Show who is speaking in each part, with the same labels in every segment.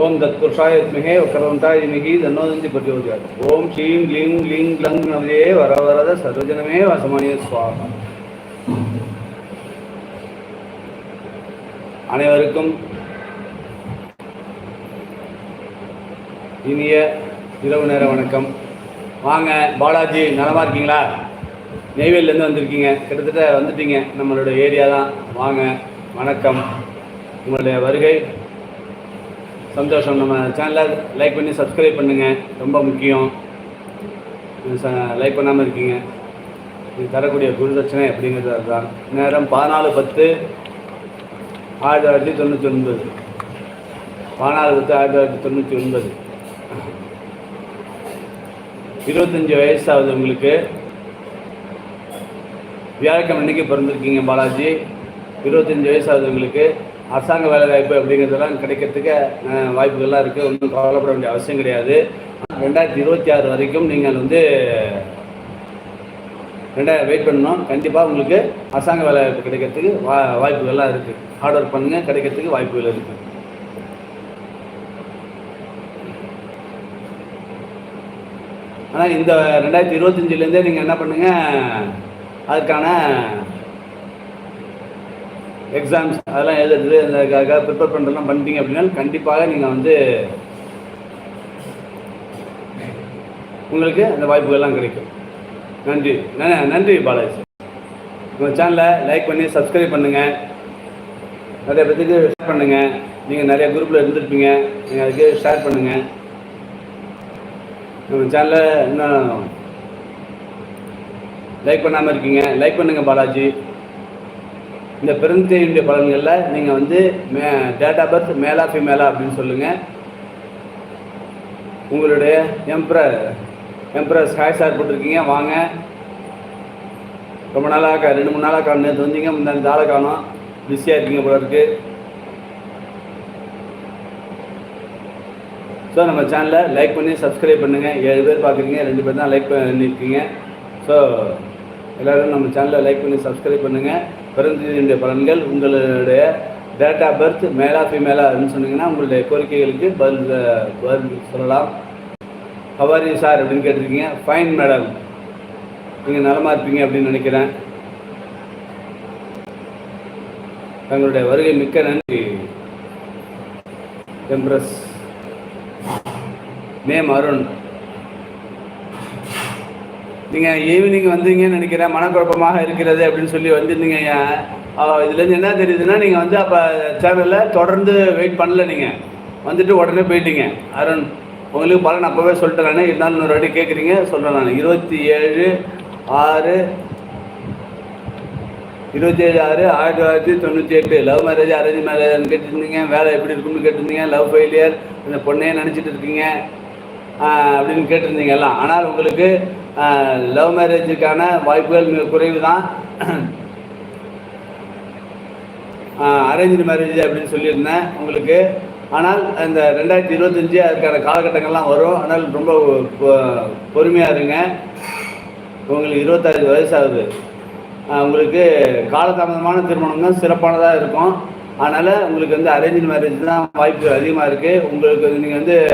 Speaker 1: ஓம் தத்புருஷாய வித்மகே வக்கரவந்தாய நிகி தன்னோதந்தி பிரச்சோதயாத் ஓம் ஸ்ரீம் க்ளீம் க்ளீம் க்ளங் நவதே வர வரத சர்வஜனமே வசமணிய சுவாகம் அனைவருக்கும் இனிய இரவு நேர வணக்கம் வாங்க பாலாஜி நலமாக இருக்கீங்களா நெய்வேலிலேருந்து வந்திருக்கீங்க கிட்டத்தட்ட வந்துட்டீங்க நம்மளோட ஏரியா தான் வாங்க வணக்கம் உங்களுடைய வருகை சந்தோஷம். நம்ம சேனலை லைக் பண்ணி சப்ஸ்கிரைப் பண்ணுங்கள் ரொம்ப முக்கியம். லைக் பண்ணாமல் இருக்கீங்க. இது தரக்கூடிய குருதட்சணை அப்படிங்கிறது அதுதான் நேரம் பதினாலு பத்து. ஆயிரத்தி தொள்ளாயிரத்தி தொண்ணூற்றி ஒன்பது. பதினாலு பத்து ஆயிரத்தி தொள்ளாயிரத்தி தொண்ணூற்றி ஒன்பது. இருபத்தஞ்சி வயசாகுது உங்களுக்கு. வியாழக்கிழமை அன்றைக்கி பிறந்திருக்கீங்க பாலாஜி. இருபத்தஞ்சி வயசாகுது உங்களுக்கு. அரசாங்க வேலை வாய்ப்பு அப்படிங்கிறதெல்லாம் கிடைக்கிறதுக்கு வாய்ப்புகள்லாம் இருக்குது ஒன்றும் கவலைப்பட வேண்டிய அவசியம் கிடையாது. ரெண்டாயிரத்தி இருபத்தி ஆறு வரைக்கும் நீங்கள் வந்து ரெண்டாயிரம் வெயிட் பண்ணணும். கண்டிப்பாக உங்களுக்கு அரசாங்க வேலை வாய்ப்பு கிடைக்கிறதுக்கு வா வாய்ப்புகள்லாம் இருக்குது ஹார்ட் ஒர்க் பண்ணுங்கள் கிடைக்கிறதுக்கு வாய்ப்புகள் இருக்குது ஆனால் இந்த ரெண்டாயிரத்தி இருபத்தஞ்சிலேருந்தே நீங்கள் என்ன பண்ணுங்கள் அதுக்கான எக்ஸாம்ஸ் அதெல்லாம் எழுதுறது அதுக்காக ப்ரிப்பேர் பண்ணுறதுலாம் பண்ணிட்டீங்க அப்படின்னா கண்டிப்பாக நீங்கள் வந்து உங்களுக்கு அந்த வாய்ப்புகள்லாம் கிடைக்கும். நன்றி. ந- நன்றி பாலாஜி. உங்கள் சேனலை லைக் பண்ணி சப்ஸ்கிரைப் பண்ணுங்கள் நிறைய பேர்த்துக்கு ஷேர் பண்ணுங்கள் நீங்கள் நிறைய குரூப்பில் இருந்திருப்பீங்க. நீங்கள் அதுக்கு ஷேர் பண்ணுங்கள் நம்ம சேனலை இன்னும் லைக் பண்ணாமல் இருக்கீங்க. லைக் பண்ணுங்கள் பாலாஜி. இந்த பெருந்தேவியுடைய பலன்களில் நீங்கள் வந்து மே டேட் ஆஃப் பர்த் மேலா ஃபீமேலா அப்படின்னு சொல்லுங்கள் உங்களுடைய எம்ப்ரர் எம்ப்ரஸ் ஹாய் சார் போட்டிருக்கீங்க வாங்க. ரொம்ப நாளாக ரெண்டு மூணு நாளாக காணும் நேற்று வந்தீங்க முந்தாண்டு ஆளை காணும் பிஸியாக இருக்கீங்க போல இருக்கு. ஸோ நம்ம சேனலை லைக் பண்ணி சப்ஸ்கிரைப் பண்ணுங்கள் ஏழு பேர் பார்க்குறீங்க ரெண்டு பேர் தான் லைக் பண்ணியிருக்கீங்க ஸோ எல்லோரும் நம்ம சேனலை லைக் பண்ணி சப்ஸ்கிரைப் பண்ணுங்கள் பிறந்ததினுடைய பலன்கள் உங்களுடைய டேட் ஆஃப் பர்த் மேலா ஃபீமேலா அப்படின்னு சொன்னீங்கன்னா உங்களுடைய கோரிக்கைகளுக்கு பதில் பதில் சொல்லலாம். ஹவாரி சார் அப்படின்னு கேட்டிருக்கீங்க. ஃபைன் மேடம் நீங்கள் நலமாக இருப்பீங்க அப்படின்னு நினைக்கிறேன். தங்களுடைய வருகை மிக்க நன்றி. எம்ப்ரஸ் நேம் அருண் நீங்கள் ஈவினிங் வந்தீங்கன்னு நினைக்கிறேன் மனக்குழப்பமாக இருக்கிறது அப்படின்னு சொல்லி வந்திருந்தீங்க இதுலேருந்து என்ன தெரியுதுன்னா நீங்கள் வந்து அப்போ சேனலில் தொடர்ந்து வெயிட் பண்ணல நீங்கள் வந்துட்டு உடனே போயிட்டீங்க. அருண் உங்களுக்கு பலன் அப்போவே சொல்லிட்டேன் நான். இருந்தாலும் இன்னொரு வாட்டி கேட்குறீங்க சொல்கிறேன் நான். இருபத்தி ஏழு ஆறு இருபத்தி ஏழு ஆறு ஆயிரத்தி தொள்ளாயிரத்தி தொண்ணூற்றி எட்டு. லவ் மேரேஜ் அரேஞ்ச் மேரேஜ் கேட்டிருந்தீங்க. வேலை எப்படி இருக்குன்னு கேட்டிருந்தீங்க. லவ் ஃபெயிலியர் இந்த பொண்ணையே நினச்சிட்டு இருக்கீங்க அப்படின்னு கேட்டிருந்தீங்க எல்லாம். ஆனால் உங்களுக்கு லவ் மேரேஜுக்கான வாய்ப்புகள் மிக குறைவு தான் அரேஞ்ச் மேரேஜ் அப்படின்னு சொல்லியிருந்தேன் உங்களுக்கு. ஆனால் இந்த ரெண்டாயிரத்தி இருபத்தஞ்சி அதுக்கான காலகட்டங்கள்லாம் வரும். ஆனால் ரொம்ப பொ- இருங்க. உங்களுக்கு இருபத்தாறு வயசாகுது. உங்களுக்கு காலதாமதமான திருமணம் தான் சிறப்பானதாக இருக்கும். அதனால் உங்களுக்கு வந்து அரேஞ்ச் மேரேஜ் தான் வாய்ப்பு அதிகமாக இருக்குது உங்களுக்கு நீங்கள் வந்து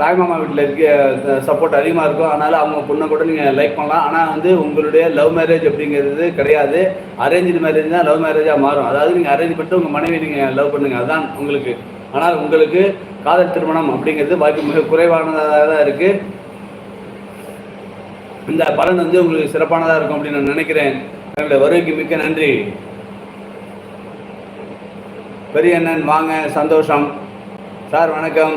Speaker 1: தாய்மாமா வீட்டில் இருக்க சப்போர்ட் அதிகமாக இருக்கும். அதனால் அவங்க பொண்ணை கூட நீங்கள் லைக் பண்ணலாம். ஆனால் வந்து உங்களுடைய லவ் மேரேஜ் அப்படிங்கிறது கிடையாது. அரேஞ்சு மேரேஜ் தான் லவ் மேரேஜாக மாறும். அதாவது நீங்கள் அரேஞ்ச் பண்ணிட்டு உங்கள் மனைவி நீங்கள் லவ் பண்ணுங்கள் அதுதான் உங்களுக்கு. ஆனால் உங்களுக்கு காதல் திருமணம் அப்படிங்கிறது வாய்ப்பு மிக குறைவானதாக தான் இருக்குது இந்த பலன் வந்து உங்களுக்கு சிறப்பானதாக இருக்கும் அப்படின்னு நான் நினைக்கிறேன். என்னுடைய வருகைக்கு மிக்க நன்றி. பெரிய அண்ணன் வாங்க. சந்தோஷம். சார் வணக்கம்.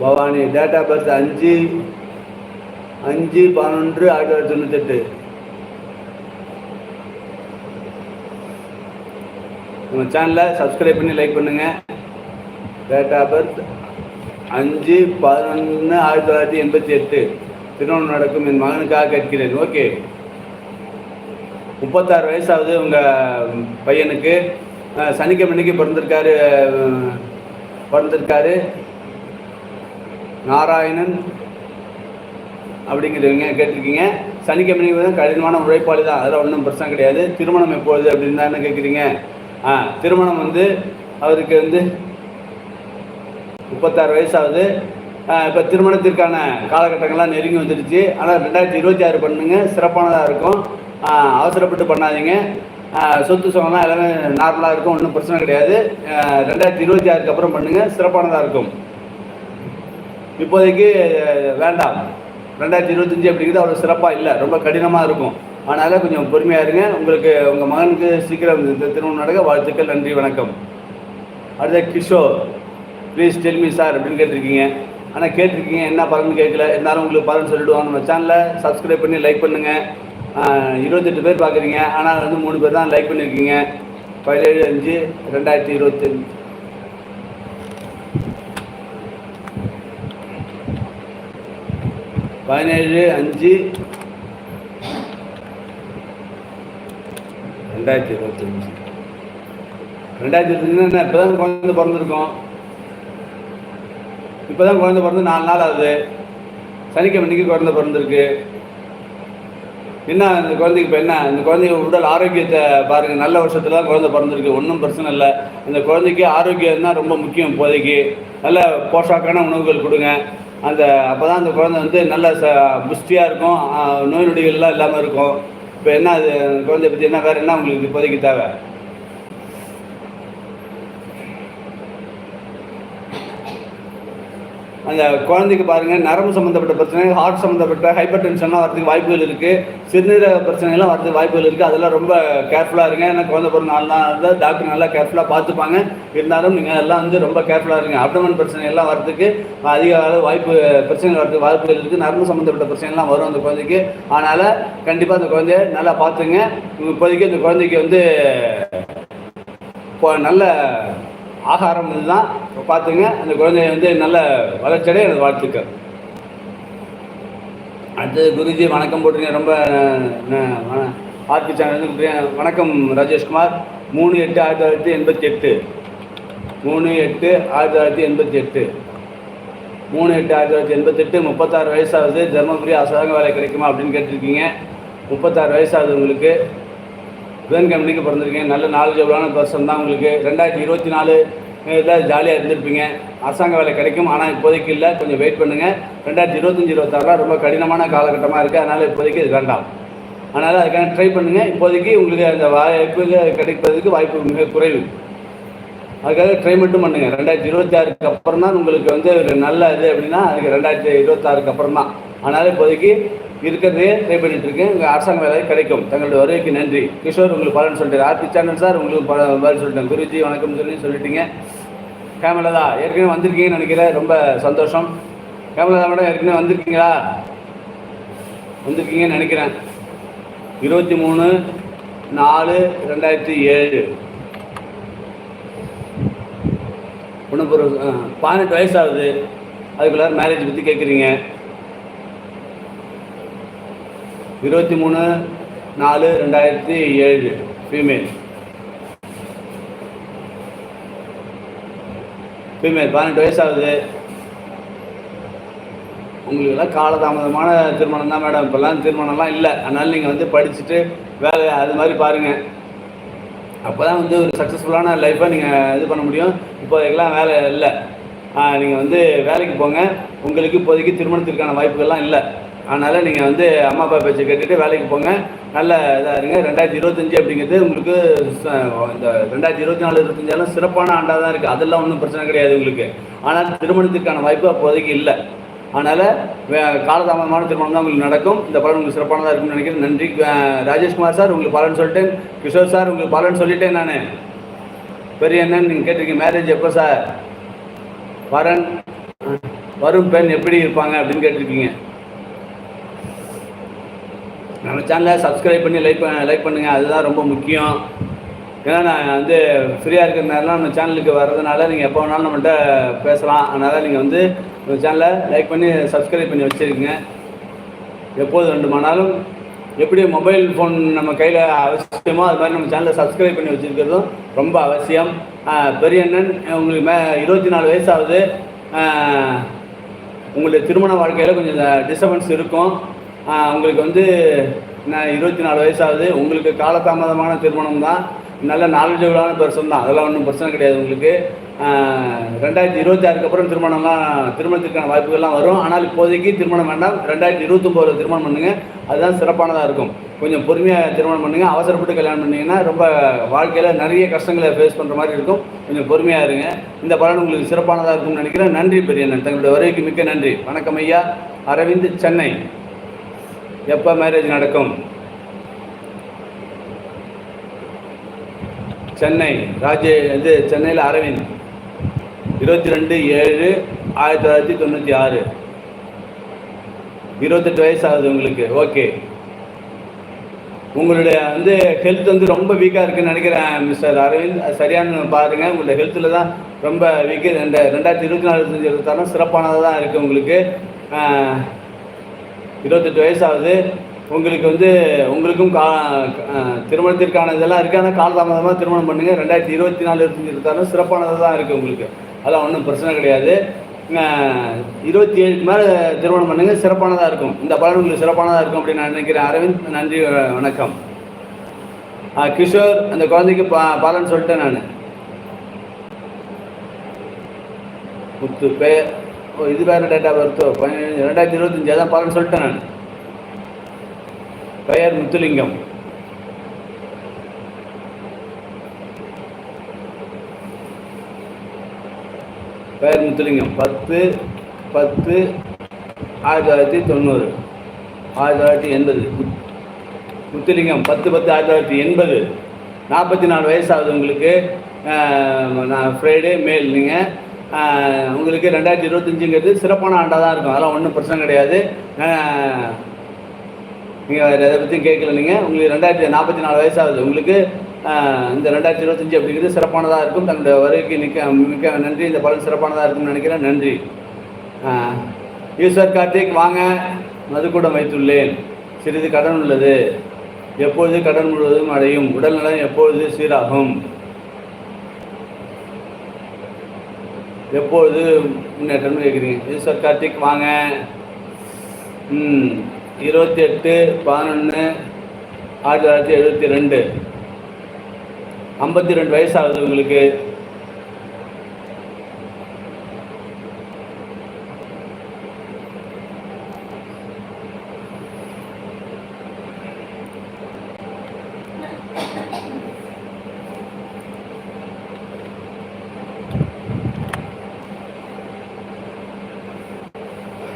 Speaker 1: பவானி டேட் ஆஃப் பர்த் அஞ்சு அஞ்சு பதினொன்று ஆயிரத்தி தொள்ளாயிரத்தி தொண்ணூத்தெட்டு. நம்ம சேனலை சப்ஸ்கிரைப் பண்ணி லைக் பண்ணுங்கள் டேட் ஆஃப் பர்த் அஞ்சு பதினொன்று ஆயிரத்தி தொள்ளாயிரத்தி எண்பத்தி எட்டு திருமணம் நடக்கும் என் மகனுக்காக கேட்கிறேன். ஓகே முப்பத்தாறு வயசாகுது உங்கள் பையனுக்கு. சனிக்கிழமைக்கு சனிக்கிழமை பிறந்திருக்காரு பிறந்திருக்காரு. நாராயணன் அப்படிங்கிறவங்க கேட்டிருக்கீங்க. சனிக்கிழமை தான் கடினமான உழைப்பாளி தான். அதெல்லாம் ஒன்றும் பிரச்சனை கிடையாது. திருமணம் எப்பொழுது அப்படின்னு தானே கேட்குறீங்க. ஆ திருமணம் வந்து அவருக்கு வந்து முப்பத்தாறு வயசாகுது. இப்போ திருமணத்திற்கான காலகட்டங்கள்லாம் நெருங்கி வந்துடுச்சு. ஆனால் ரெண்டாயிரத்தி இருபத்தி ஆறு பண்ணுங்க. சிறப்பானதாக இருக்கும். அவசரப்பட்டு பண்ணாதீங்க. சொத்து சுகம்லாம் எல்லாமே நார்மலாக இருக்கும். ஒன்றும் பிரச்சனை கிடையாது. ரெண்டாயிரத்தி இருபத்தி ஆறுக்கு அப்புறம் பண்ணுங்க. சிறப்பானதாக இருக்கும். இப்போதைக்கு வேண்டாம். ரெண்டாயிரத்தி இருபத்தஞ்சி அப்படிங்கிறது அவ்வளோ சிறப்பாக இல்லை. ரொம்ப கடினமாக இருக்கும். அதனால் கொஞ்சம் பொறுமையாக இருங்க. உங்களுக்கு உங்கள் மகனுக்கு சீக்கிரம் இந்த திருமணம் நடக்க வாழ்த்துக்கள் நன்றி வணக்கம். அடுத்த கிஷோர் ப்ளீஸ் டெல்மி சார் அப்படின்னு கேட்டிருக்கீங்க. ஆனால் கேட்டிருக்கீங்க என்ன பலன்னு கேட்கல. இருந்தாலும் உங்களுக்கு பலன் சொல்லிவிடுவோம் நம்ம சேனலை சப்ஸ்கிரைப் பண்ணி லைக் பண்ணுங்கள் இருபத்தெட்டு பேர் பார்க்குறீங்க ஆனால் வந்து மூணு பேர் தான் லைக் பண்ணியிருக்கீங்க பதினேழு அஞ்சு ரெண்டாயிரத்தி இருபத்தஞ்சு. பதினேழு அஞ்சு. ரெண்டாயிரத்தி இருபத்தஞ்சு. ரெண்டாயிரத்தி இருபத்தஞ்சுன்னா இப்போ தான் குழந்தை பிறந்திருக்கோம். இப்போ தான் குழந்தை பிறந்து நாலு நாள் ஆகுது. சனிக்கிழமைக்கு குழந்தை பிறந்திருக்கு. என்ன இந்த குழந்தைக்கு இப்போ என்ன இந்த குழந்தைங்க உடல் ஆரோக்கியத்தை பாருங்கள் நல்ல வருஷத்துல தான் குழந்தை பிறந்திருக்கு. ஒன்றும் பிரச்சனை இல்லை. இந்த குழந்தைக்கு ஆரோக்கியம் தான் ரொம்ப முக்கியம் இப்போதைக்கு. நல்ல போஷாக்கான உணவுகள் கொடுங்க. அந்த அப்போ தான் அந்த குழந்தை வந்து நல்ல ச புஷ்டியாக இருக்கும். நோய் நொடிகள்லாம் இல்லாமல் இருக்கும். இப்போ என்ன அது குழந்தைய பற்றி என்ன வேறு என்ன உங்களுக்கு இப்போதைக்கு தேவை? அந்த குழந்தைக்கு பாருங்க நரம்பு சம்மந்தப்பட்ட பிரச்சனை ஹார்ட் சம்மந்தப்பட்ட ஹைப்பர் டென்ஷன்லாம் வரதுக்கு வாய்ப்புகள் இருக்குது சிறுநீரக பிரச்சனைலாம் வரதுக்கு வாய்ப்புகள் இருக்குது அதெல்லாம் ரொம்ப கேர்ஃபுல்லாக இருங்க. ஏன்னா குழந்தை பிறந்த நாலு நாள் இருந்தால் டாக்டர் நல்லா கேர்ஃபுல்லாக பார்த்துப்பாங்க. இருந்தாலும் நீங்கள் எல்லாம் வந்து ரொம்ப கேர்ஃபுல்லாக இருங்க. அப்டமன் பிரச்சனை எல்லாம் வரதுக்கு அதிக அளவு வாய்ப்பு பிரச்சனை வரதுக்கு வாய்ப்புகள் இருக்குது நரம்பு சம்மந்தப்பட்ட பிரச்சனைலாம் வரும் அந்த குழந்தைக்கு. அதனால் கண்டிப்பாக அந்த குழந்தைய நல்லா பார்த்துங்க. இப்போதைக்கு அந்த குழந்தைக்கு வந்து இப்போ நல்ல ஆகாரம் இதுதான். பார்த்துங்க அந்த குழந்தைய வந்து நல்ல வளர்ச்சியடைய எனது வாழ்த்துக்கள். அடுத்தது குருஜி வணக்கம் போட்டுருங்க. ரொம்ப ஆர்பி சேனல் வணக்கம் ராஜேஷ்குமார். மூணு எட்டு ஆயிரத்தி தொள்ளாயிரத்தி எண்பத்தி எட்டு மூணு எட்டு ஆயிரத்தி தொள்ளாயிரத்தி எண்பத்தி எட்டு மூணு எட்டு ஆயிரத்தி தொள்ளாயிரத்தி எண்பத்தெட்டு. முப்பத்தாறு வயசாகுது தர்மபுரி அசாங்க வேலை கிடைக்குமா அப்படின்னு கேட்டிருக்கீங்க. முப்பத்தாறு வயசாகுது உங்களுக்கு புதன் கம்பெனிக்கு பிறந்திருக்கீங்க நல்ல நாலேஜபிளான பர்சன் தான் உங்களுக்கு. ரெண்டாயிரத்தி இருபத்தி நாலு இதில் ஜாலியாக இருந்திருப்பீங்க. அரசாங்க வேலை கிடைக்கும் ஆனால் இப்போதைக்கு இல்லை. கொஞ்சம் வெயிட் பண்ணுங்கள் ரெண்டாயிரத்தி இருபத்தஞ்சி இருபத்தாறுலாம் ரொம்ப கடினமான காலகட்டமாக இருக்குது அதனால் இப்போதைக்கு இது வேண்டாம். அதனால் அதுக்காக ட்ரை பண்ணுங்கள் இப்போதைக்கு உங்களுக்கு அந்த வாய்ப்பு கிடைப்பதற்கு வாய்ப்பு மிக குறைவு. அதுக்காக ட்ரை மட்டும் பண்ணுங்கள் ரெண்டாயிரத்தி இருபத்தி ஆறுக்கு அப்புறம் தான் உங்களுக்கு வந்து ஒரு நல்ல இது அப்படின்னா அதுக்கு ரெண்டாயிரத்தி இருபத்தாறுக்கு அப்புறம் தான் அதனால் இப்போதைக்கு இருக்கிறதே ட்ரை பண்ணிட்டு இருக்கேன் உங்கள் அரசாங்க வேலை கிடைக்கும். தங்களுடைய வருகைக்கு நன்றி. கிஷோர் உங்களுக்கு பலன் சொல்லிட்டு ஆர்பி சேனல் சார் உங்களுக்கு பல பதில் சொல்லிட்டேன் குருஜி வணக்கம் சொல்லி சொல்லிட்டீங்க. கேமலதா ஏற்கனவே வந்திருக்கீங்கன்னு நினைக்கிறேன். ரொம்ப சந்தோஷம். கேமலதா மேடம் ஏற்கனவே வந்திருக்கீங்களா? வந்திருக்கீங்கன்னு நினைக்கிறேன். இருபத்தி மூணு நாலு ரெண்டாயிரத்தி ஏழு. ஒன்றும் ஒரு பதினெட்டு வயசு ஆகுது அதுக்குள்ளார மேரேஜ் பற்றி கேட்குறீங்க இருபத்தி மூணு நாலு ரெண்டாயிரத்தி ஏழு. ஃபீமேல் ஃபீமேல் பதினெட்டு வயசு ஆகுது உங்களுக்கெல்லாம் காலதாமதமான திருமணம் தான் மேடம். இப்போல்லாம் திருமணம்லாம் இல்லை. அதனால் நீங்கள் வந்து படிச்சுட்டு வேலை அது மாதிரி பாருங்கள் அப்போ தான் வந்து ஒரு சக்ஸஸ்ஃபுல்லான லைஃப்பை நீங்கள் இது பண்ண முடியும். இப்போதைக்கெல்லாம் வேலை இல்லை. நீங்கள் வந்து வேலைக்கு போங்க. உங்களுக்கு இப்போதைக்கு திருமணத்திற்கான வாய்ப்புகள்லாம் இல்லை. அதனால் நீங்கள் வந்து அம்மா அப்பா பேச்சை கேட்டுட்டு வேலைக்கு போங்க. நல்ல இதாக இருங்க. ரெண்டாயிரத்தி இருபத்தஞ்சி அப்படிங்கிறது உங்களுக்கு இந்த ரெண்டாயிரத்தி இருபத்தி நாலு இருபத்தஞ்சாலும் சிறப்பான ஆண்டாக தான் இருக்குது அதெல்லாம் ஒன்றும் பிரச்சனை கிடையாது உங்களுக்கு. ஆனால் திருமணத்திற்கான வாய்ப்பு அப்போதைக்கு இல்லை. அதனால் காலதாமதமான திருமணம் தான் உங்களுக்கு நடக்கும். இந்த பலன் உங்களுக்கு சிறப்பானதாக இருக்கும்னு நினைக்கிறேன். நன்றி. ராஜேஷ்குமார் சார் உங்களுக்கு பலன் சொல்லிட்டேன். கிஷோர் சார் உங்களுக்கு பலன் சொல்லிட்டேன் நான். பெரிய என்னன்னு நீங்கள் கேட்டிருக்கீங்க. மேரேஜ் எப்போ சார்? வரன் வரும் பெண் எப்படி இருப்பாங்க அப்படின்னு கேட்டிருக்கீங்க. நம்ம சேனலை சப்ஸ்கிரைப் பண்ணி லைக் லைக் பண்ணுங்கள் அதுதான் ரொம்ப முக்கியம். ஏன்னா நான் வந்து ஃப்ரீயாக இருக்கிற நேரம்லாம் நம்ம சேனலுக்கு வர்றதுனால நீங்கள் எப்போ வேணாலும் நம்மள்கிட்ட பேசலாம். அதனால் நீங்கள் வந்து நம்ம சேனலை லைக் பண்ணி சப்ஸ்கிரைப் பண்ணி வச்சுருக்கீங்க. எப்போது வேண்டுமானாலும் எப்படி மொபைல் ஃபோன் நம்ம கையில் அவசியமோ அது மாதிரி நம்ம சேனலை சப்ஸ்கிரைப் பண்ணி வச்சுருக்கிறதும் ரொம்ப அவசியம். பெரிய அண்ணன் உங்களுக்கு மே இருபத்தி நாலு வயசாகுது. ஆஹ் உங்களுடைய திருமண வாழ்க்கையில் கொஞ்சம் டிஸ்டர்பன்ஸ் இருக்கும். உங்களுக்கு வந்து நான் இருபத்தி நாலு வயசாகுது. உங்களுக்கு காலதாமதமான திருமணம் தான். நல்ல நாலேஜபிளான பர்சன் தான். அதெல்லாம் ஒன்றும் பிரச்சனை கிடையாது உங்களுக்கு. ரெண்டாயிரத்தி இருபத்தி ஆறுக்கு அப்புறம் திருமணம்லாம் திருமணத்திற்கான வாய்ப்புகள்லாம் வரும். ஆனால் இப்போதைக்கு திருமணம் வேண்டாம். ரெண்டாயிரத்தி இருபத்தொம்போதில் திருமணம் பண்ணுங்கள் அதுதான் சிறப்பானதாக இருக்கும். கொஞ்சம் பொறுமையாக திருமணம் பண்ணுங்கள் அவசரப்பட்டு கல்யாணம் பண்ணிங்கன்னா ரொம்ப வாழ்க்கையில் நிறைய கஷ்டங்களை ஃபேஸ் பண்ணுற மாதிரி இருக்கும். கொஞ்சம் பொறுமையாக இருங்க. இந்த பலன் உங்களுக்கு சிறப்பானதாக இருக்கும்னு நினைக்கிறேன். நன்றி பெரியண்ணன் தங்களுடைய வருகைக்கு மிக்க நன்றி. வணக்கம் ஐயா. அரவிந்த் சென்னை. எப்போ மேரேஜ் நடக்கும்? சென்னை. ராஜே இது சென்னையில் அரவிந்த். இருபத்தி ரெண்டு ஏழு ஆயிரத்தி தொள்ளாயிரத்தி தொண்ணூற்றி ஆறு. இருபத்தெட்டு வயசு ஆகுது உங்களுக்கு. ஓகே. உங்களுடைய வந்து ஹெல்த் வந்து ரொம்ப வீக்காக இருக்குன்னு நினைக்கிறேன் மிஸ்டர் அரவிந்த். அது சரியான பாருங்கள் உங்களுடைய ஹெல்த்தில் தான் ரொம்ப வீக்கு ரெண்டு ரெண்டாயிரத்தி இருபத்தி நாலு இருபத்தஞ்சி இருபத்தாறும் சிறப்பானதாக தான் இருக்குது உங்களுக்கு. இருபத்தெட்டு வயசாகுது. உங்களுக்கு வந்து உங்களுக்கும் கா திருமணத்திற்கான இதெல்லாம் இருக்குது ஆனால் காலதாமதமாக திருமணம் பண்ணுங்கள் ரெண்டாயிரத்தி இருபத்தி நாலு இருபத்தஞ்சி இருபத்தாறும் சிறப்பானதாக தான் இருக்குது உங்களுக்கு. அதெல்லாம் ஒன்றும் பிரச்சனை கிடையாது. இருபத்தி ஏழுக்கு மேலே திருமணம் பண்ணுங்கள் சிறப்பானதாக இருக்கும். இந்த பலன் உங்களுக்கு சிறப்பானதாக இருக்கும் அப்படின்னு நான் நினைக்கிறேன். அரவிந்த் நன்றி வணக்கம். கிஷோர் அந்த குழந்தைக்கு பா பாலன் சொல்லிட்டேன் நான். முத்து பேர் ஓ இது வேறு டேட்டா பர்த்தோ பதினேழு ரெண்டாயிரத்தி இருபத்தஞ்சி அதான் பாலன்னு சொல்லிட்டேன் நான். பெயர் முத்துலிங்கம். பெயர் முத்துலிங்கம். பத்து பத்து ஆயிரத்தி தொள்ளாயிரத்தி தொண்ணூறு. ஆயிரத்தி தொள்ளாயிரத்தி எண்பது. முத்துலிங்கம் பத்து பத்து ஆயிரத்தி தொள்ளாயிரத்தி எண்பது. நாற்பத்தி நாலு வயசாகுது உங்களுக்கு. நான் ஃப்ரைடே மேல் நீங்கள் உங்களுக்கு ரெண்டாயிரத்தி இருபத்தஞ்சுங்கிறது சிறப்பான ஆண்டாக தான் இருக்கும். அதெல்லாம் ஒன்றும் பிரச்சனை கிடையாது. நீங்கள் வேறு எதை பற்றியும் கேட்கல நீங்கள் உங்களுக்கு ரெண்டாயிரத்தி நாற்பத்தி நாலு வயசாகுது. உங்களுக்கு இந்த ரெண்டாயிரத்தி இருபத்தஞ்சி அப்படிங்கிறது சிறப்பானதாக இருக்கும். தங்களுடைய வருகைக்கு நிற்க மிக்க நன்றி. இந்த பலன் சிறப்பானதாக இருக்கும்னு நினைக்கிறேன். நன்றி. ஈஸ்வர் கார்த்திக் வாங்க. மதுக்கூடம் வைத்துள்ளேன். சிறிது கடன் உள்ளது. எப்பொழுது கடன் முழுவதும் அடையும்? உடல்நலம் எப்பொழுது சீராகும்? எப்பொழுது முன்னேற்றம்னு கேட்குறீங்க ஈஸ்வர் கார்த்திக் வாங்க. இருபத்தி எட்டு பதினொன்று ஆயிரத்தி தொள்ளாயிரத்தி எழுபத்தி ரெண்டு. ஐம்பத்தி ரெண்டு வயசாகுது உங்களுக்கு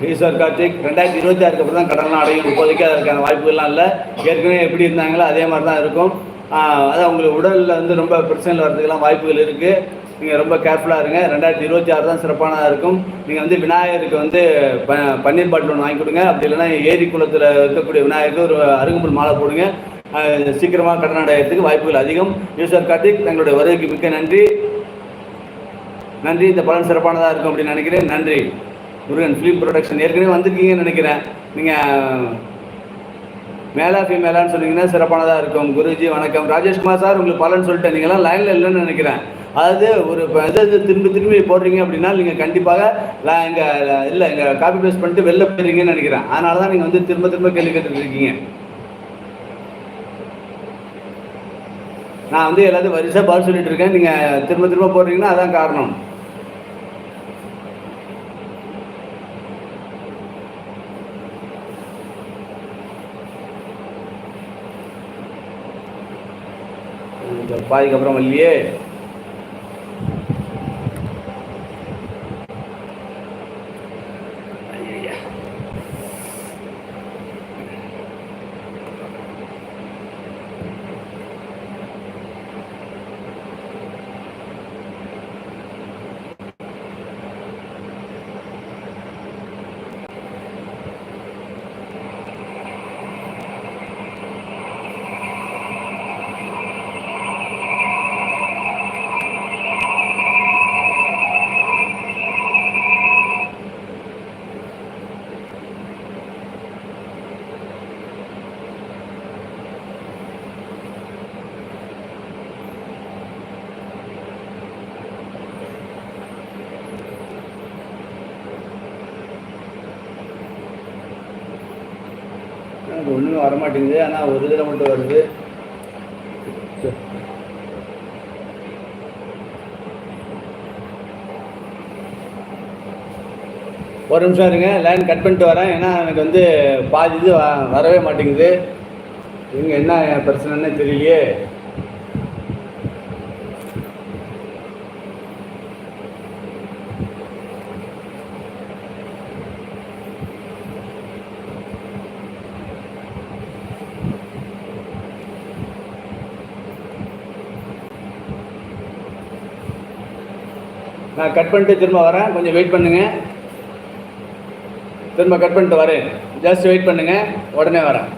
Speaker 1: ஈஸ்வர் கார்த்திக் ரெண்டாயிரத்தி இருபத்தி ஆறுக்கு அப்புறம் தான் கடன்லாம் அடையும். இப்போதைக்கு அதற்கான வாய்ப்புகள்லாம் இல்லை. ஏற்கனவே எப்படி இருந்தாங்களோ அதே மாதிரி தான் இருக்கும். அது அவங்களுக்கு உங்களுக்கு உடலில் வந்து ரொம்ப பிரச்சனைகள் வர்றதுக்கெல்லாம் வாய்ப்புகள் இருக்குது நீங்கள் ரொம்ப கேர்ஃபுல்லாக இருங்க. ரெண்டாயிரத்தி இருபத்தி ஆறு தான் சிறப்பானதாக இருக்கும். நீங்கள் வந்து விநாயகருக்கு வந்து ப பன்னீர் பாட்டில் ஒன்று வாங்கி கொடுங்க. அப்படி இல்லைன்னா ஏரி குளத்தில் இருக்கக்கூடிய விநாயகருக்கு ஒரு அருகம்புல் மாலை போடுங்க. சீக்கிரமாக கடன் அடையிறதுக்கு வாய்ப்புகள் அதிகம். யூசர் கார்த்திக் தங்களுடைய வருகைக்கு மிக்க நன்றி. நன்றி. இந்த பலன் சிறப்பானதாக இருக்கும் அப்படின்னு நினைக்கிறேன். நன்றி. முருகன் ஃபிலிம் ப்ரொடக்ஷன் ஏற்கனவே வந்திருக்கீங்கன்னு நினைக்கிறேன். நீங்கள் மேலா ஃபீமேலான்னு சொன்னீங்கன்னா சிறப்பானதாக இருக்கும். குருஜி வணக்கம். ராஜேஷ்குமார் சார் உங்களுக்கு பலன் சொல்லிட்டேன். நீங்களாம் லைனில் இல்லைன்னு நினைக்கிறேன். அதாவது ஒரு இப்போ எதாவது திரும்பி திரும்பி போடுறீங்க அப்படின்னா நீங்கள் கண்டிப்பாக இங்கே இல்லை இங்கே காப்பி பேஸ்ட் பண்ணிட்டு வெளில போயிருங்கன்னு நினைக்கிறேன். அதனால தான் நீங்கள் வந்து திரும்ப திரும்ப கேள்வி கேட்டுருக்கீங்க இருக்கீங்க. நான் வந்து எல்லாத்தையும் வரிசையாக பதில் சொல்லிட்டு இருக்கேன். நீங்கள் திரும்ப திரும்ப போடுறீங்கன்னா அதான் காரணம். இந்த பாதிக்கப்புறம் இல்லையே எனக்கு ஒன்றும் வரமாட்டேங்குது. ஆனால் ஒரு இதில் மட்டும் வருது. ஒரு நிமிஷம் இருங்க. லைன் கட் பண்ணிட்டு வரேன். ஏன்னா எனக்கு வந்து பாதி இது வரவே மாட்டேங்குது. இங்கே என்ன பிரச்சனைன்னு தெரியலையே. நான் கட் பண்ணிட்டு திரும்ப வரேன். கொஞ்சம் வெயிட் பண்ணுங்க. திரும்ப கட் பண்ணிட்டு வரேன். ஜஸ்ட் வெயிட் பண்ணுங்க. உடனே வரேன்.